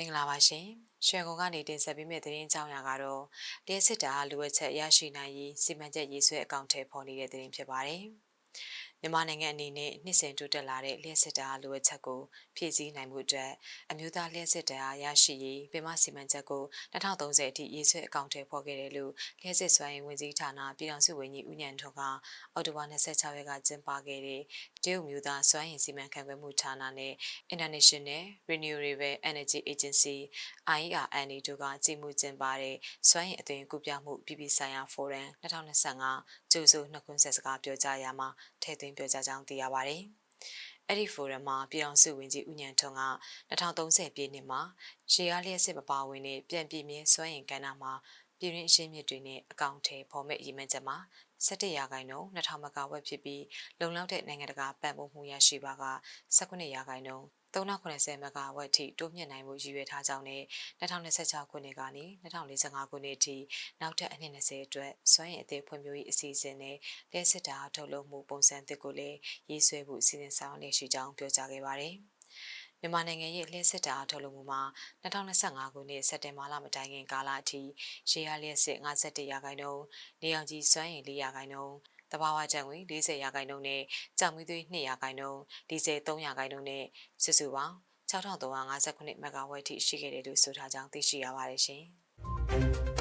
မင်္ဂလာပါရှင်ရွှေကုံကနေတင်ဆက်ပေးမယ့်သတင်းကြောင်းရာကတော့လျှက်စစ်တာလိုအပ်ချက်ရရှိနိုင်ရေးစီမံချက်ရေးဆွဲအကောင့်ထဲပေါ်နေတဲ့သတင်းဖြစ်ပါတယ် မြန်မာနိုင်ငံအနေနဲ့နှစ်စဉ်တိုးတက်လာတဲ့လျှက်စစ်တာလိုအပ်ချက်ကိုဖြည့်ဆည်းနိုင်မှုအတွက်အမျိုးသားလျှက်စစ်တာရရှိရေးပင်မစီမံချက်ကို2030အထိရေးဆွဲအကောင့်ထဲပေါ်ခဲ့တယ်လို့လျှက်စစ်စွမ်းရည်ဝန်ကြီးဌာနပြည်ထောင်စုဝန်ကြီးဦးညံထွန်းကအောက်တိုဘာ26ရက်ကကျင်းပခဲ့တဲ့တရုတ်မျိုးသားစွမ်းရည်စီမံခန့်ခွဲမှုဌာနနဲ့ International Renewable Energy Agency IERN တို့ကကြီးမှုကျင်းပတဲ့စွမ်းရည်အသွင်ကူးပြောင်းမှုပြည်ပဆိုင်ရာဖိုရမ်2025ကျိုးစုနှစ်ခွန်းဆက်စကားပြောကြားရာမှာထည့်သွင်းပြောကြားကြောင်းသိရပါတယ်။အဲ့ဒီဖိုရမ်မှာပြည်အောင်စုဝင်ကြီးဦးညံထွန်းက2030ပြည့်နှစ်မှာရှေးအားလျက်စစ်မပါဝင်တဲ့ပြန်ပြည့်မြဲစွမ်းရည်ကဏ္ဍမှာပြည်ရင်းအရှင်းမြစ်တွေနဲ့အကောင့်ထဲပေါ်မဲ့ရည်မှန်းချက်မှာ17ရာခိုင်နှုန်း2000မဂါဝက်ဖြစ်ပြီးလုံလောက်တဲ့နိုင်ငံတကာပံ့ပိုးမှုရရှိပါက19ရာခိုင်နှုန်း 390မဂါဝက်ထိတိုးမြင့်နိုင်မှုရည်ရွယ်ထားကြောင်းနဲ့2026ခုနှစ်ကနေ2045ခုနှစ်အထိနောက်ထပ်အနှစ်20အတွက်စွမ်းရည်အသေးဖွံ့ဖြိုးရေးအစီအစဉ်နဲ့လက်စစ်တာထုတ်လုပ်မှုပုံစံသစ်ကိုလည်းရေးဆွဲဖို့စီစဉ်ဆောင်နေရှိကြောင်းပြောကြားခဲ့ပါတယ်။မြန်မာနိုင်ငံရဲ့လျှက်စစ်တာထုတ်လုပ်မှုမှာ2025ခုနှစ်စက်တင်ဘာလမတိုင်ခင်ကာလအထိရေအားလျှက်စစ်51ရာခိုင်နှုန်းနေအောင်ကြီးစွမ်းရည်4ရာခိုင်နှုန်း တဘာဝကျန်ဝင်40ရာခိုင်နှုန်းနဲ့ကြောင်မီသွေး2ရာခိုင်နှုန်းဒီဇယ်3ရာခိုင်နှုန်းနဲ့စုစုပေါင်း6359မဂါဝက်ထိရှိခဲ့တယ်လို့ဆိုထားကြောင်းသိရှိရပါတယ်ရှင်။